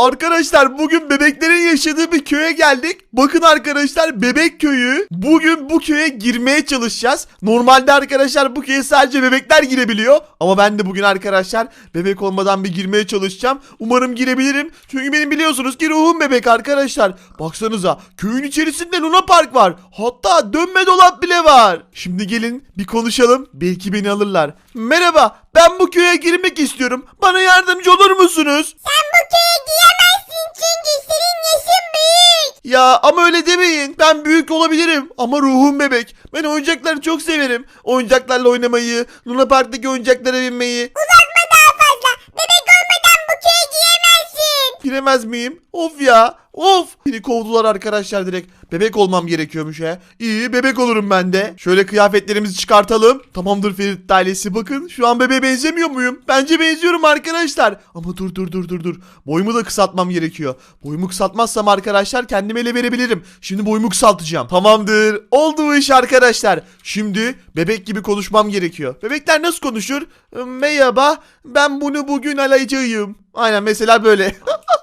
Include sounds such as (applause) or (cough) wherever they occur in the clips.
Arkadaşlar bugün bebeklerin yaşadığı bir köye geldik. Bakın arkadaşlar bebek köyü. Bugün bu köye girmeye çalışacağız. Normalde arkadaşlar bu köye sadece bebekler girebiliyor. Ama ben de bugün arkadaşlar bebek olmadan bir girmeye çalışacağım. Umarım girebilirim. Çünkü benim biliyorsunuz ki ruhum bebek arkadaşlar. Baksanıza köyün içerisinde Luna Park var. Hatta dönme dolap bile var. Şimdi gelin bir konuşalım. Belki beni alırlar. Merhaba ben bu köye girmek istiyorum. Bana yardımcı olur musunuz? Sen bu köye giyemezsin çünkü senin yaşın büyük. Ya ama öyle demeyin. Ben büyük olabilirim ama ruhum bebek. Ben oyuncakları çok severim. Oyuncaklarla oynamayı, Luna Park'taki oyuncaklara binmeyi. Uzatma daha fazla. Bebek olmadan bu köye giyemezsin. Giremez miyim? Of ya. Of. Beni kovdular arkadaşlar direkt. Bebek olmam gerekiyormuş he. İyi bebek olurum ben de. Şöyle kıyafetlerimizi çıkartalım. Tamamdır Ferit ailesi bakın. Şu an bebeğe benzemiyor muyum? Bence benziyorum arkadaşlar. Ama dur dur dur dur dur. Boyumu da kısaltmam gerekiyor. Boyumu kısaltmazsam arkadaşlar kendime ele verebilirim. Şimdi boyumu kısaltacağım. Tamamdır. Oldu iş arkadaşlar. Şimdi bebek gibi konuşmam gerekiyor. Bebekler nasıl konuşur? Merhaba ben bunu bugün alacağım. Aynen mesela böyle. (laughs)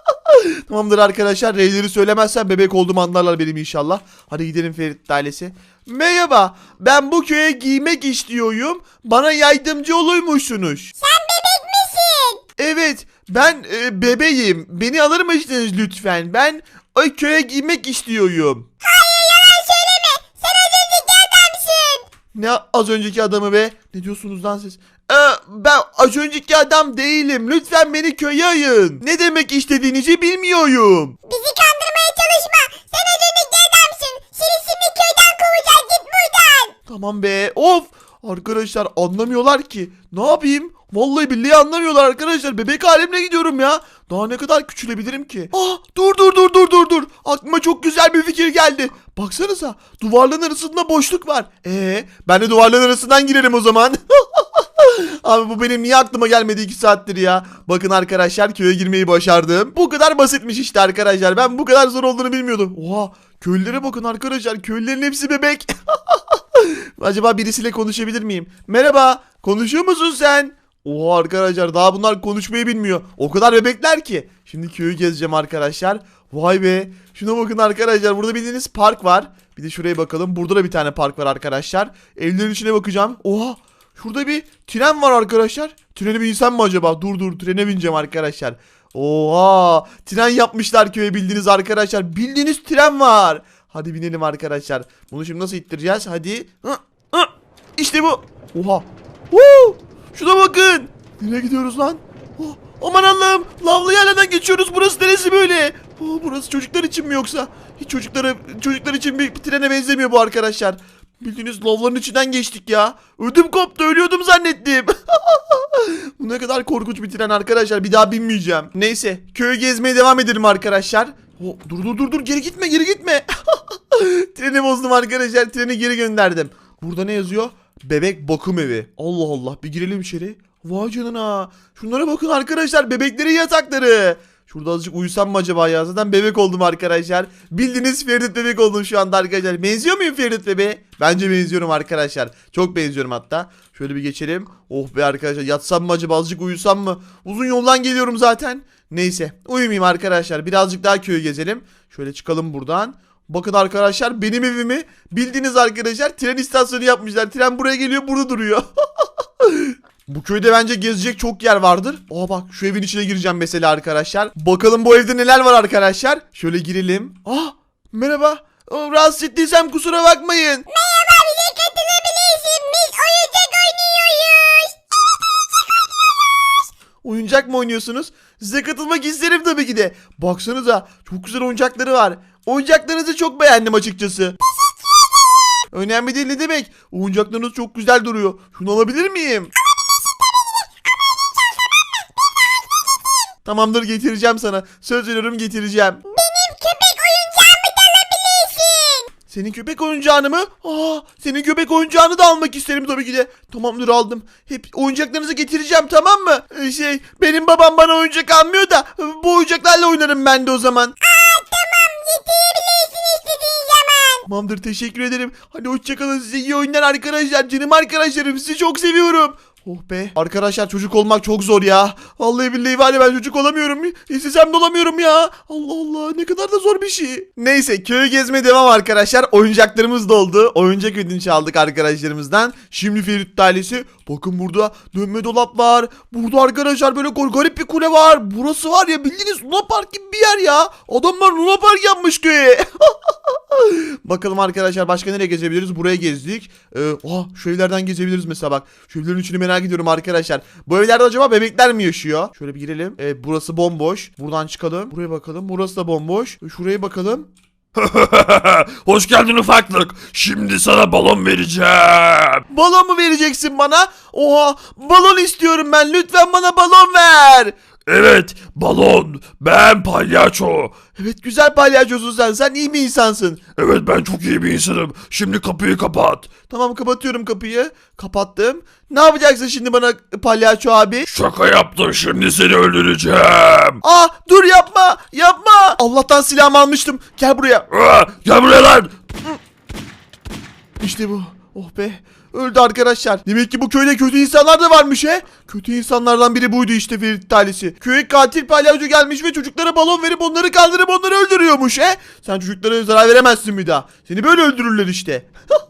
Tamamdır arkadaşlar. Reyleri söylemezsem bebek olduğumu anlarlar benim inşallah. Hadi gidelim Ferit ailesi. Merhaba. Ben bu köye giymek istiyorum. Bana yardımcı olurmuşsunuz. Sen bebek misin? Evet. Ben e, bebeğim. Beni alır mısınız lütfen? Ben o köye giymek istiyorum. Hayır yalan söyleme. Sen az önceki adamsın. Ne az önceki adamı be? Ne diyorsunuz lan siz? Ee, ben az önceki adam değilim. Lütfen beni köye ayın. Ne demek istediğinizi bilmiyorum. Bizi kandırmaya çalışma. Sen az önceki adamsın. Seni şimdi köyden kovacağız. Git buradan. Tamam be. Of. Arkadaşlar anlamıyorlar ki. Ne yapayım? Vallahi billahi anlamıyorlar arkadaşlar. Bebek halimle gidiyorum ya. Daha ne kadar küçülebilirim ki? Ah dur dur dur dur dur dur. Aklıma çok güzel bir fikir geldi. Baksanıza duvarların arasında boşluk var. Ee, ben de duvarların arasından girerim o zaman. (laughs) Abi bu benim niye aklıma gelmedi 2 saattir ya. Bakın arkadaşlar köye girmeyi başardım. Bu kadar basitmiş işte arkadaşlar. Ben bu kadar zor olduğunu bilmiyordum. Oha köylülere bakın arkadaşlar. Köylülerin hepsi bebek. (laughs) Acaba birisiyle konuşabilir miyim? Merhaba. Konuşuyor musun sen? Oha arkadaşlar daha bunlar konuşmayı bilmiyor. O kadar bebekler ki. Şimdi köyü gezeceğim arkadaşlar. Vay be. Şuna bakın arkadaşlar. Burada bildiğiniz park var. Bir de şuraya bakalım. Burada da bir tane park var arkadaşlar. Evlerin içine bakacağım. Oha. Şurada bir tren var arkadaşlar. Treni binsem mi acaba? Dur dur trene bineceğim arkadaşlar. Oha. Tren yapmışlar köye bildiğiniz arkadaşlar. Bildiğiniz tren var. Hadi binelim arkadaşlar. Bunu şimdi nasıl ittireceğiz? Hadi. İşte bu. Oha. Woo! Şuna bakın. Nereye gidiyoruz lan? Oh, aman Allah'ım. Lavlı yerlerden geçiyoruz. Burası neresi böyle? Oh, burası çocuklar için mi yoksa? Hiç çocuklara çocuklar için bir, trene benzemiyor bu arkadaşlar. Bildiğiniz lavların içinden geçtik ya. Ödüm koptu. Ölüyordum zannettim. (laughs) bu ne kadar korkunç bir tren arkadaşlar. Bir daha binmeyeceğim. Neyse. Köyü gezmeye devam edelim arkadaşlar. Oh, dur dur dur dur. Geri gitme geri gitme. (laughs) Treni bozdum arkadaşlar. Treni geri gönderdim. Burada ne yazıyor? Bebek bakım evi. Allah Allah bir girelim içeri. Vay canına. Şunlara bakın arkadaşlar bebeklerin yatakları. Şurada azıcık uyusam mı acaba ya? Zaten bebek oldum arkadaşlar. Bildiğiniz Ferit bebek oldum şu anda arkadaşlar. Benziyor muyum Ferit bebeğe? Bence benziyorum arkadaşlar. Çok benziyorum hatta. Şöyle bir geçelim. Oh be arkadaşlar yatsam mı acaba azıcık uyusam mı? Uzun yoldan geliyorum zaten. Neyse uyumayayım arkadaşlar. Birazcık daha köyü gezelim. Şöyle çıkalım buradan. Bakın arkadaşlar benim evimi bildiğiniz arkadaşlar tren istasyonu yapmışlar. Tren buraya geliyor burada duruyor. (laughs) Bu köyde bence gezecek çok yer vardır. Aa bak şu evin içine gireceğim mesela arkadaşlar. Bakalım bu evde neler var arkadaşlar. Şöyle girelim. Ah merhaba. Aa, Rahatsız ettiysem kusura bakmayın. Merhaba bize katılabilirsin. Biz oyuncak oynuyoruz. Oyuncak mı oynuyorsunuz? Size katılmak isterim tabii ki de. Baksanıza çok güzel oyuncakları var. Oyuncaklarınızı çok beğendim açıkçası. Önemli değil ne demek. Oyuncaklarınız çok güzel duruyor. Şunu alabilir miyim? Tamamdır getireceğim sana. Söz veriyorum getireceğim. Benim köpek oyuncağımı da alabilirsin. Senin köpek oyuncağını mı? Aa, senin köpek oyuncağını da almak isterim tabii ki de. Tamamdır aldım. Hep oyuncaklarınızı getireceğim tamam mı? Ee, Şey benim babam bana oyuncak almıyor da bu oyuncaklarla oynarım ben de o zaman. Aa tamam getirebilirsin istediğin zaman. Tamamdır teşekkür ederim. Hadi hoşçakalın size iyi oyunlar arkadaşlar. Canım arkadaşlarım sizi çok seviyorum. Oh be. Arkadaşlar çocuk olmak çok zor ya. Vallahi billahi var ya ben çocuk olamıyorum. İstesem de olamıyorum ya. Allah Allah ne kadar da zor bir şey. Neyse köyü gezmeye devam arkadaşlar. Oyuncaklarımız doldu. Oyuncak ödünç aldık arkadaşlarımızdan. Şimdi Ferit ailesi. Bakın burada dönme dolap var. Burada arkadaşlar böyle gar- garip bir kule var. Burası var ya bildiğiniz Luna Park gibi bir yer ya. Adamlar Luna Park yapmış köye. (laughs) Bakalım arkadaşlar başka nereye gezebiliriz? Buraya gezdik. Ee, aha, şu evlerden gezebiliriz mesela bak. Şu evlerin içini merak ediyorum arkadaşlar. Bu evlerde acaba bebekler mi yaşıyor? Şöyle bir girelim. Evet burası bomboş. Buradan çıkalım. Buraya bakalım. Burası da bomboş. Ee, Şuraya bakalım. (laughs) Hoş geldin ufaklık. Şimdi sana balon vereceğim. Balon mu vereceksin bana? Oha balon istiyorum ben. Lütfen bana balon ver. Evet, balon. Ben palyaço. Evet güzel palyaçosun sen. Sen iyi bir insansın. Evet ben çok iyi bir insanım. Şimdi kapıyı kapat. Tamam kapatıyorum kapıyı. Kapattım. Ne yapacaksın şimdi bana palyaço abi? Şaka yaptım şimdi seni öldüreceğim. Aa dur yapma yapma. Allah'tan silahımı almıştım. Gel buraya. Aa, gel buraya lan. İşte bu. Oh be. Öldü arkadaşlar. Demek ki bu köyde kötü insanlar da varmış he. Kötü insanlardan biri buydu işte Ferit ailesi. Köye katil palyaço gelmiş ve çocuklara balon verip onları kaldırıp onları öldürüyormuş he. Sen çocuklara zarar veremezsin bir daha. Seni böyle öldürürler işte. (laughs)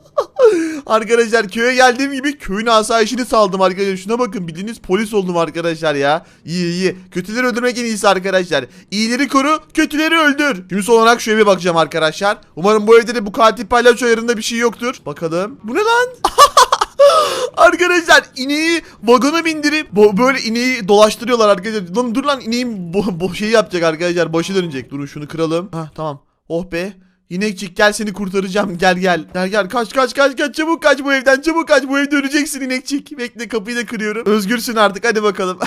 arkadaşlar köye geldiğim gibi köyün asayişini saldım arkadaşlar. Şuna bakın bildiğiniz polis oldum arkadaşlar ya. İyi iyi. Kötüleri öldürmek en iyisi arkadaşlar. İyileri koru, kötüleri öldür. Şimdi son olarak şu eve bakacağım arkadaşlar. Umarım bu evde de bu katil palyaço ayarında bir şey yoktur. Bakalım. Bu ne lan? (laughs) Arkadaşlar ineği vagona bindirip böyle ineği dolaştırıyorlar arkadaşlar. Lan dur lan ineğin bo şeyi yapacak arkadaşlar. Başı dönecek. Durun şunu kıralım. Ha tamam. Oh be. İnekçik gel seni kurtaracağım. Gel gel. Gel gel kaç kaç kaç kaç çabuk kaç bu evden çabuk kaç bu evde öleceksin inekçik. Bekle kapıyı da kırıyorum. Özgürsün artık hadi bakalım.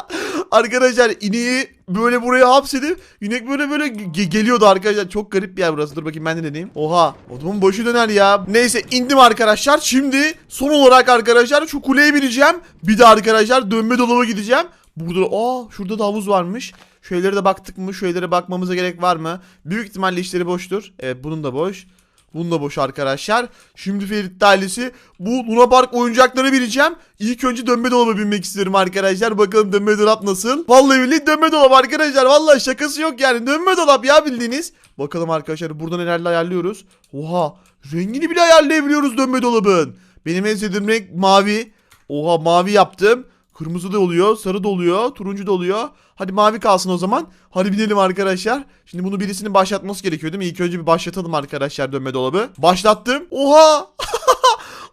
(laughs) arkadaşlar ineği böyle buraya hapsedip inek böyle böyle ge- geliyordu arkadaşlar. Çok garip bir yer burası. Dur bakayım ben de deneyeyim. Oha. Adamın başı döner ya. Neyse indim arkadaşlar. Şimdi son olarak arkadaşlar şu kuleye bineceğim. Bir de arkadaşlar dönme dolaba gideceğim. Burada aa şurada da havuz varmış. Şu evlere de baktık mı? Şu evlere bakmamıza gerek var mı? Büyük ihtimalle işleri boştur. Evet bunun da boş. Bunun da boş arkadaşlar. Şimdi Ferit ailesi bu Luna Park oyuncakları bineceğim. İlk önce dönme dolaba binmek istiyorum arkadaşlar. Bakalım dönme dolap nasıl? Vallahi billahi dönme dolap arkadaşlar. Vallahi şakası yok yani. Dönme dolap ya bildiğiniz. Bakalım arkadaşlar burada nelerle ayarlıyoruz. Oha rengini bile ayarlayabiliyoruz dönme dolabın. Benim en sevdiğim renk mavi. Oha mavi yaptım. Kırmızı da oluyor, sarı da oluyor, turuncu da oluyor. Hadi mavi kalsın o zaman. Hadi binelim arkadaşlar. Şimdi bunu birisinin başlatması gerekiyor değil mi? İlk önce bir başlatalım arkadaşlar dönme dolabı. Başlattım. Oha! (laughs)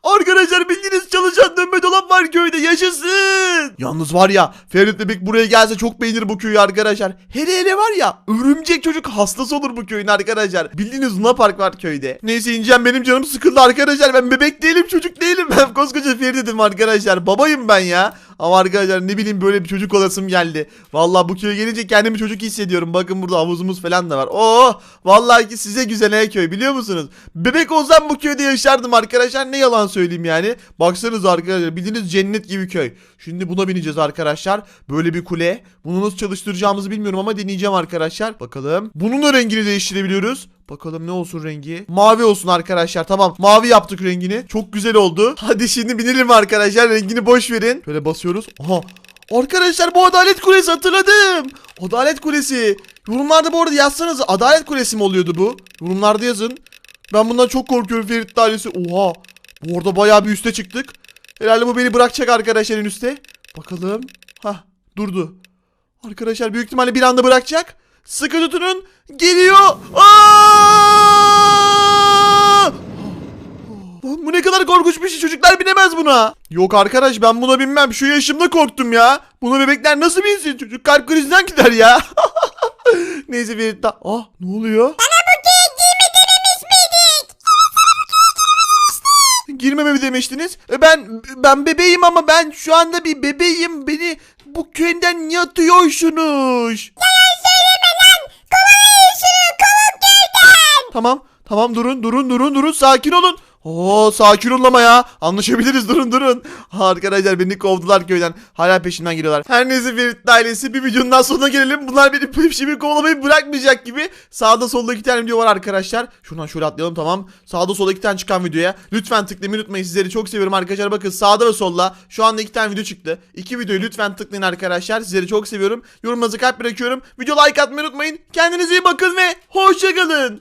Arkadaşlar bildiğiniz çalışan dönme dolap var köyde yaşasın. Yalnız var ya Ferit Bebek buraya gelse çok beğenir bu köyü arkadaşlar. Hele hele var ya örümcek çocuk hastası olur bu köyün arkadaşlar. Bildiğiniz Luna Park var köyde. Neyse ineceğim benim canım sıkıldı arkadaşlar. Ben bebek değilim çocuk değilim. (laughs) Ben koskoca Ferit'im arkadaşlar. Babayım ben ya. Ama arkadaşlar ne bileyim böyle bir çocuk olasım geldi. Vallahi bu köye gelince kendimi çocuk hissediyorum. Bakın burada havuzumuz falan da var. Oo, vallahi ki size güzel he köy biliyor musunuz? Bebek olsam bu köyde yaşardım arkadaşlar. Ne yalan söyleyeyim yani. Baksanıza arkadaşlar bildiğiniz cennet gibi köy. Şimdi buna bineceğiz arkadaşlar. Böyle bir kule. Bunu nasıl çalıştıracağımızı bilmiyorum ama deneyeceğim arkadaşlar. Bakalım. Bunun da rengini değiştirebiliyoruz. Bakalım ne olsun rengi? Mavi olsun arkadaşlar. Tamam. Mavi yaptık rengini. Çok güzel oldu. (laughs) Hadi şimdi binelim arkadaşlar. Rengini boş verin. Şöyle basıyoruz. Aha. Arkadaşlar bu Adalet Kulesi hatırladım. Adalet Kulesi. Yorumlarda bu arada yazsanız Adalet Kulesi mi oluyordu bu? Yorumlarda yazın. Ben bundan çok korkuyorum Ferit ailesi. Oha. Bu arada bayağı bir üste çıktık. Herhalde bu beni bırakacak arkadaşlar en üste. Bakalım. Hah durdu. Arkadaşlar büyük ihtimalle bir anda bırakacak. Sıkı tutunun. Geliyor. Aa! Lan bu ne kadar korkunç bir şey. Çocuklar binemez buna. Yok arkadaş ben buna binmem. Şu yaşımda korktum ya. Buna bebekler nasıl binsin? Çocuk kalp krizinden gider ya. (laughs) Neyse bir da... Ah ne oluyor? Girmeme mi demiştiniz? E, Ben ben bebeğim ama ben şu anda bir bebeğim. Beni bu köyden niye atıyorsunuz? Yalan söyleme lan. Kovalayın şunu kovun köyden. Tamam. Tamam durun durun durun durun sakin olun. Oo sakin olun ya. Anlaşabiliriz durun durun. Arkadaşlar beni kovdular köyden. Hala peşimden geliyorlar. Her neyse Ferit ailesi bir videonun daha sonuna gelelim. Bunlar beni (laughs) peşimi kovalamayı bırakmayacak gibi. Sağda solda iki tane video var arkadaşlar. Şuradan şöyle atlayalım tamam. Sağda solda iki tane çıkan videoya. Lütfen tıklamayı unutmayın. Sizleri çok seviyorum arkadaşlar. Bakın sağda ve solda şu anda iki tane video çıktı. İki videoyu lütfen tıklayın arkadaşlar. Sizleri çok seviyorum. Yorumlarınızı kalp bırakıyorum. Video like atmayı unutmayın. Kendinize iyi bakın ve hoşçakalın.